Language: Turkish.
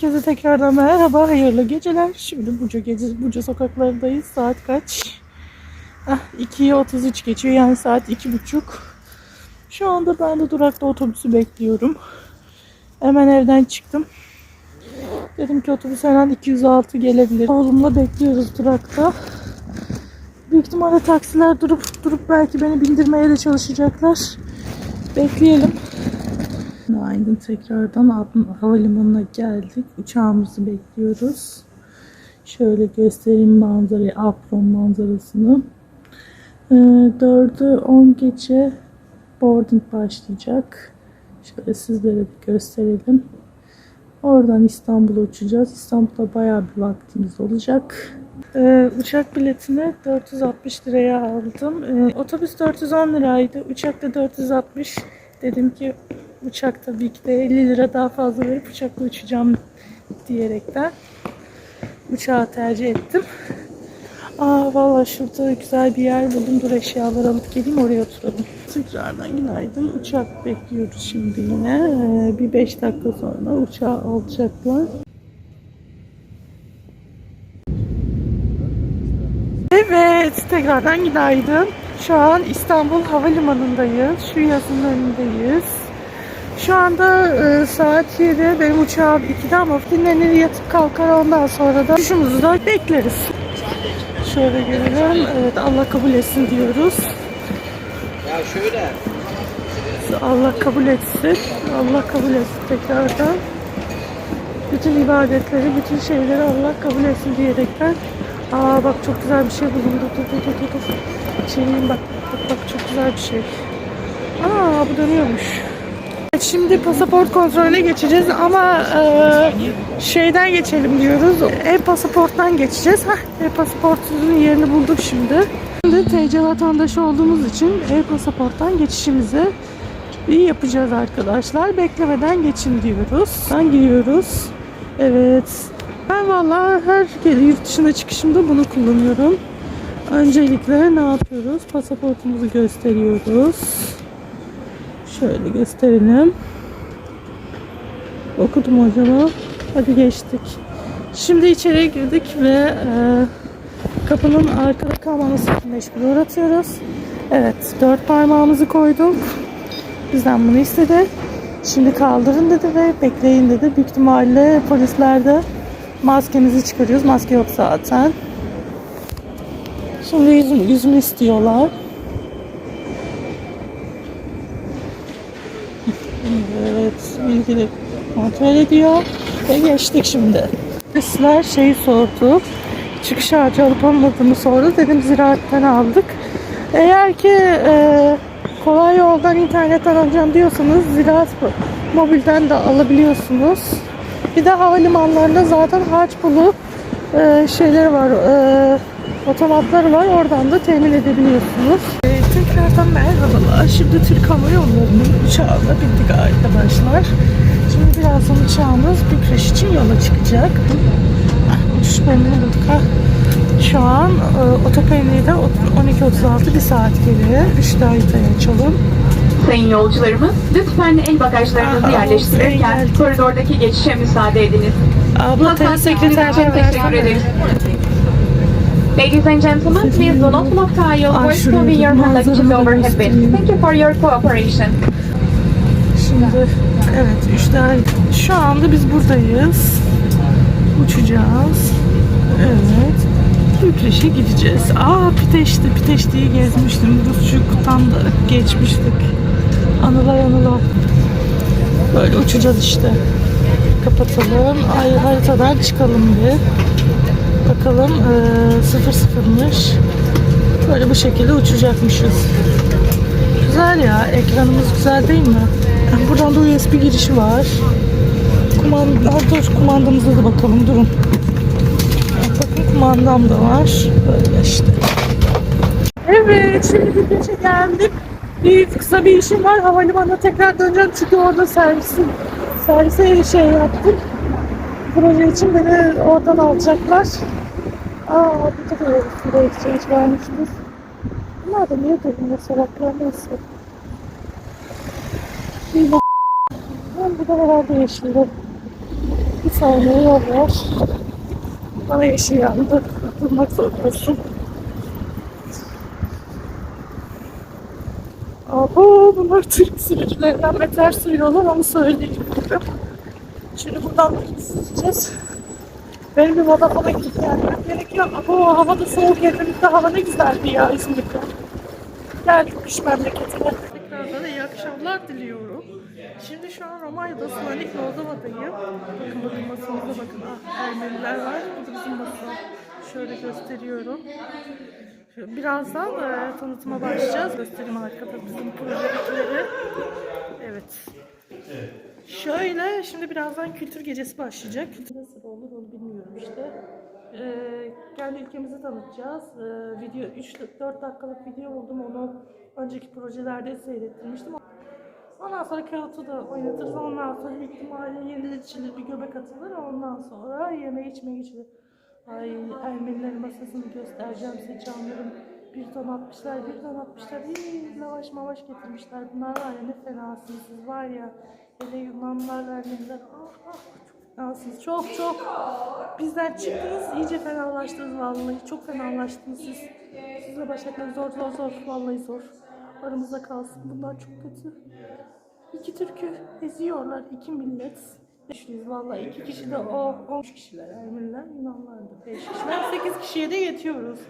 Herkese tekrardan merhaba, hayırlı geceler. Şimdi Buca, gece, Buca sokaklarındayız. Saat kaç? Ah, 2'ye 33 geçiyor yani saat 2.30. Şu anda ben de durakta otobüsü bekliyorum. Hemen evden çıktım. Dedim ki otobüs her an 206 gelebilir. Oğlumla bekliyoruz durakta. Büyük ihtimalle taksiler durup durup belki beni bindirmeye de çalışacaklar. Bekleyelim. Günaydın tekrardan Adnan Havalimanı'na geldik. Uçağımızı bekliyoruz. Şöyle göstereyim manzarayı, Afron manzarasını. Ee, 4'ü 10 gece boarding başlayacak. Şöyle sizlere bir gösterelim. Oradan İstanbul'a uçacağız. İstanbul'da bayağı bir vaktimiz olacak. Ee, uçak biletini 460 liraya aldım. Ee, otobüs 410 liraydı. Uçakta 460. Dedim ki uçak tabii ki de 50 lira daha fazla verip uçakla uçacağım diyerekten uçağı tercih ettim. Aa valla şurada güzel bir yer buldum. Dur eşyaları alıp geleyim oraya oturalım. Tekrardan günaydın. Uçak bekliyoruz şimdi yine. Ee, bir 5 dakika sonra uçağı alacaklar. Evet, tekrardan günaydın. Şu an İstanbul Havalimanı'ndayız. Şu yazının önündeyiz. Şu anda e, saat 7. Benim uçağım 2'de ama dinlenir yatıp kalkar ondan sonra da uçuşumuzu da bekleriz. Şöyle gelelim. Evet Allah kabul etsin diyoruz. Ya şöyle. Allah kabul etsin. Allah kabul etsin tekrardan. Bütün ibadetleri, bütün şeyleri Allah kabul etsin diyerekten. Aa bak çok güzel bir şey buldum. Dur dur dur dur dur. Çevireyim bak. Bak bak çok güzel bir şey. Aa bu dönüyormuş. Şimdi pasaport kontrolüne geçeceğiz ama e, şeyden geçelim diyoruz. E-pasaporttan geçeceğiz. E-pasaportunun yerini bulduk şimdi. Şimdi TC vatandaşı olduğumuz için e-pasaporttan geçişimizi iyi yapacağız arkadaşlar. Beklemeden geçin diyoruz. Ben giriyoruz. Evet. Ben vallahi her yurt dışına çıkışımda bunu kullanıyorum. Öncelikle ne yapıyoruz? Pasaportumuzu gösteriyoruz. Şöyle gösterelim. Okudum hocama. Hadi geçtik. Şimdi içeriye girdik ve e, kapının arkada kalmaması için meşgul uğratıyoruz. Evet, dört parmağımızı koyduk. Bizden bunu istedi. Şimdi kaldırın dedi ve bekleyin dedi. Büyük ihtimalle polisler de maskemizi çıkarıyoruz. Maske yok zaten. Şimdi yüzümü, yüzümü istiyorlar. Evet, bilgili kontrol ediyor ve geçtik şimdi. Polisler şeyi sordu. Çıkış harcı alıp almadığımı sordu. Dedim ziraatten aldık. Eğer ki e, kolay yoldan internetten alacağım diyorsanız ziraat mobilden de alabiliyorsunuz. Bir de havalimanlarında zaten harç pulu e, şeyleri var, e, otomatları var. Oradan da temin edebiliyorsunuz. Tekrardan merhabalar. Şimdi Türk Hava Yolları'nın uçağına bindik arkadaşlar. Şimdi birazdan uçağımız Bükreş için yola çıkacak. Ah, Uçuş bulduk ha. Şu an e, otopenliğde 12.36 bir saat geliyor. 3 haritayı açalım. Sayın yolcularımız, lütfen el bagajlarınızı Aa, yerleştirirken koridordaki geçişe müsaade ediniz. Abla tele sekreterden Teşekkür versene. Ladies and gentlemen, please do not block the aisle or swing your bir hand manzara lectures overhead göstereyim. bins. Thank you for your cooperation. Şimdi evet üçler şu anda biz buradayız. Uçacağız. Evet. Bükreş'e gideceğiz. Aa Piteş'te Piteş'teyi gezmiştim. Rusçuk'tan da geçmiştik. Anılar anılar. Böyle uçacağız işte. Kapatalım. Ay haritadan çıkalım bir. Bakalım ee, sıfır sıfırmış. Böyle bu şekilde uçacakmışız. Güzel ya. Ekranımız güzel değil mi? Buradan da USB girişi var. Kumanda, dur kumandamıza da bakalım. Durun. Bakın kumandam da var. Böyle işte. Evet. Şimdi bir gece geldik. Bir kısa bir işim var. Havalimanına tekrar döneceğim. Çünkü orada servisin servise şey yaptım. Proje için beni oradan alacaklar. Aa burada da bir exchange vermiştir. Bunlar da niye durmuyor salaklar neyse. Bak- Ben burada herhalde yaşıyorum. Bir saniye yol var. Bana yeşil yandı. Durmak zorundasın. Abo bunlar Türk sürücülerinden beter sürüyorlar onu söyleyeyim. Şimdi buradan da gideceğiz. Benim bir Vodafone'a gidip gelmem gerekiyor. Abo hava da soğuk yakınlıkta hava ne güzeldi ya İzmir'de. Geldik iş memleketine. Tekrardan iyi akşamlar diliyorum. Şimdi şu an Romanya'da Slanik Moldova'dayım. Bakın bakın masamıza bakın. Ah, Ermeniler var. Bu da bizim masa. Şöyle gösteriyorum. Birazdan e, tanıtıma başlayacağız. Göstereyim arkada bizim projedekileri. Evet. Şöyle şimdi birazdan kültür gecesi başlayacak. Kültür nasıl olur onu bilmiyorum işte. Ee, kendi ülkemizi tanıtacağız. Ee, video 3-4 dakikalık video buldum. Onu önceki projelerde seyrettirmiştim. Ondan sonra kağıtı da oynatırız. Ondan sonra büyük ihtimalle yenilir içilir bir göbek atılır. Ondan sonra yeme içmeye geçilir. Ay Ermenilerin masasını göstereceğim size canlarım. Bir ton atmışlar, bir ton atmışlar. İyi, lavaş mavaş getirmişler. Bunlar var ya ne fenasınız var ya. Hele Yunanlar, Ermeniler. Ah ah çok fenasınız. Çok çok. Bizden çıktınız, iyice fenalaştınız vallahi. Çok fenalaştınız siz. Sizle baş etmek zor zor zor. Vallahi zor. Aramızda kalsın. Bunlar çok kötü. İki Türk'ü eziyorlar, iki millet. Kişiyiz vallahi iki kişi de o, on kişiler Ermeniler, Yunanlar da beş kişiler, sekiz kişiye de yetiyoruz.